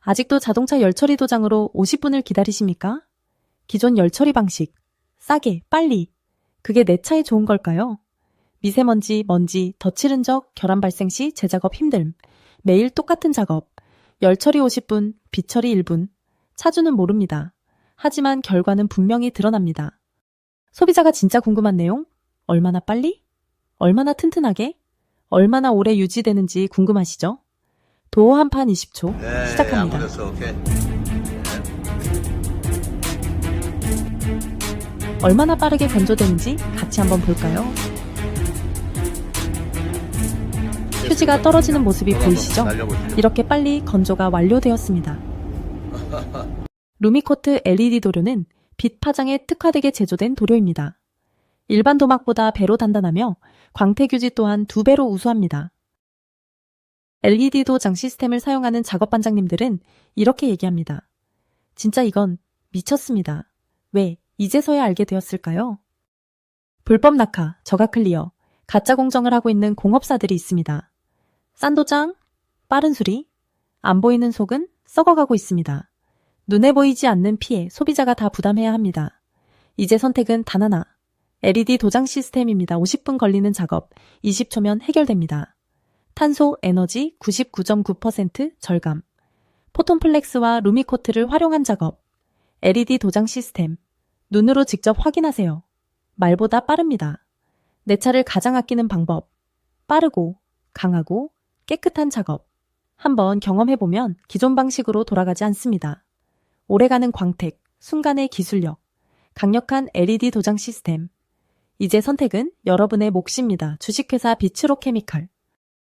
아직도 자동차 열처리 도장으로 50분을 기다리십니까? 기존 열처리 방식. 싸게, 빨리. 그게 내 차에 좋은 걸까요? 미세먼지, 먼지, 덧칠 흔적, 결함 발생 시 재작업 힘듦. 매일 똑같은 작업. 열처리 50분, 비처리 1분. 차주는 모릅니다. 하지만 결과는 분명히 드러납니다. 소비자가 진짜 궁금한 내용? 얼마나 빨리? 얼마나 튼튼하게? 얼마나 오래 유지되는지 궁금하시죠? 도어 한 판 20초 네, 시작합니다. 오케이. 얼마나 빠르게 건조되는지 같이 한번 볼까요? 휴지가 떨어지는 모습이 보이시죠? 이렇게 빨리 건조가 완료되었습니다. 루미코트 LED 도료는 빛 파장에 특화되게 제조된 도료입니다. 일반 도막보다 배로 단단하며 광택 유지 또한 두 배로 우수합니다. LED 도장 시스템을 사용하는 작업 반장님들은 이렇게 얘기합니다. 진짜 이건 미쳤습니다. 왜 이제서야 알게 되었을까요? 불법 낙하, 저가 클리어, 가짜 공정을 하고 있는 공업사들이 있습니다. 싼 도장, 빠른 수리, 안 보이는 속은 썩어가고 있습니다. 눈에 보이지 않는 피해 소비자가 다 부담해야 합니다. 이제 선택은 단 하나. LED 도장 시스템입니다. 50분 걸리는 작업, 20초면 해결됩니다. 탄소, 에너지 99.9% 절감. 포톤플렉스와 루미코트를 활용한 작업. LED 도장 시스템. 눈으로 직접 확인하세요. 말보다 빠릅니다. 내 차를 가장 아끼는 방법. 빠르고, 강하고, 깨끗한 작업. 한번 경험해보면 기존 방식으로 돌아가지 않습니다. 오래가는 광택, 순간의 기술력, 강력한 LED 도장 시스템. 이제 선택은 여러분의 몫입니다. 주식회사 비츠로 케미칼.